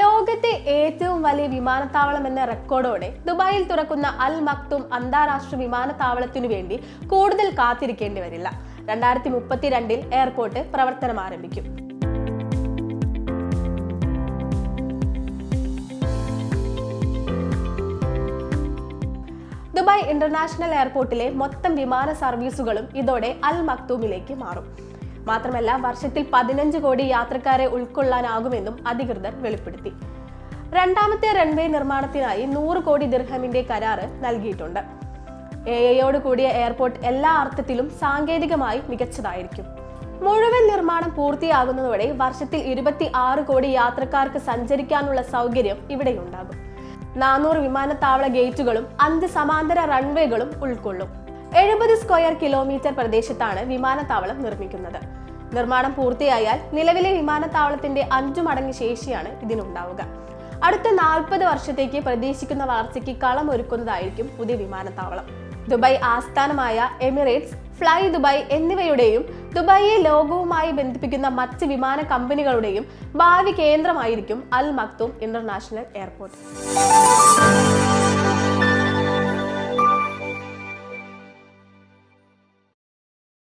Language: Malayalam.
ലോകത്തെ ഏറ്റവും വലിയ വിമാനത്താവളം എന്ന റെക്കോർഡോടെ ദുബായിൽ തുറക്കുന്ന അൽ മക്തും അന്താരാഷ്ട്ര വിമാനത്താവളത്തിനു വേണ്ടി കൂടുതൽ കാത്തിരിക്കേണ്ടി വരില്ല. രണ്ടായിരത്തി മുപ്പത്തിരണ്ടിൽ എയർപോർട്ട് പ്രവർത്തനം ആരംഭിക്കും. ദുബായ് ഇന്റർനാഷണൽ എയർപോർട്ടിലെ മൊത്തം വിമാന സർവീസുകളും ഇതോടെ അൽ മക്തൂമിലേക്ക് മാറും. മാത്രമല്ല വർഷത്തിൽ പതിനഞ്ച് കോടി യാത്രക്കാരെ ഉൾക്കൊള്ളാനാകുമെന്നും അധികൃതർ വെളിപ്പെടുത്തി. രണ്ടാമത്തെ റൺവേ നിർമ്മാണത്തിനായി നൂറ് കോടി ദിർഹമിന്റെ കരാറ് നൽകിയിട്ടുണ്ട്. എ ഐയോട് കൂടിയ എയർപോർട്ട് എല്ലാ അർത്ഥത്തിലും സാങ്കേതികമായി മികച്ചതായിരിക്കും. മുഴുവൻ നിർമ്മാണം പൂർത്തിയാകുന്നതോടെ വർഷത്തിൽ ഇരുപത്തി ആറ് കോടി യാത്രക്കാർക്ക് സഞ്ചരിക്കാനുള്ള സൗകര്യം ഇവിടെയുണ്ടാകും. നാനൂറ് വിമാനത്താവള ഗേറ്റുകളും അഞ്ച് സമാന്തര റൺവേകളും ഉൾക്കൊള്ളും. എഴുപത് സ്ക്വയർ കിലോമീറ്റർ പ്രദേശത്താണ് വിമാനത്താവളം നിർമ്മിക്കുന്നത്. നിർമ്മാണം പൂർത്തിയായാൽ നിലവിലെ വിമാനത്താവളത്തിന്റെ അഞ്ചു മടങ്ങ് ശേഷിയാണ് ഇതിനുണ്ടാവുക. അടുത്ത നാൽപ്പത് വർഷത്തേക്ക് പ്രതീക്ഷിക്കുന്ന വളർച്ചയ്ക്ക് കളമൊരുക്കുന്നതായിരിക്കും പുതിയ വിമാനത്താവളം. ദുബായ് ആസ്ഥാനമായ എമിറേറ്റ്സ് ഫ്ലൈ ദുബായ് എന്നിവയുടെയും ദുബായിയെ ലോകവുമായി ബന്ധിപ്പിക്കുന്ന മറ്റ് വിമാന കമ്പനികളുടെയും ഭാവി കേന്ദ്രമായിരിക്കും അൽ മക്തൂം ഇന്റർനാഷണൽ എയർപോർട്ട്.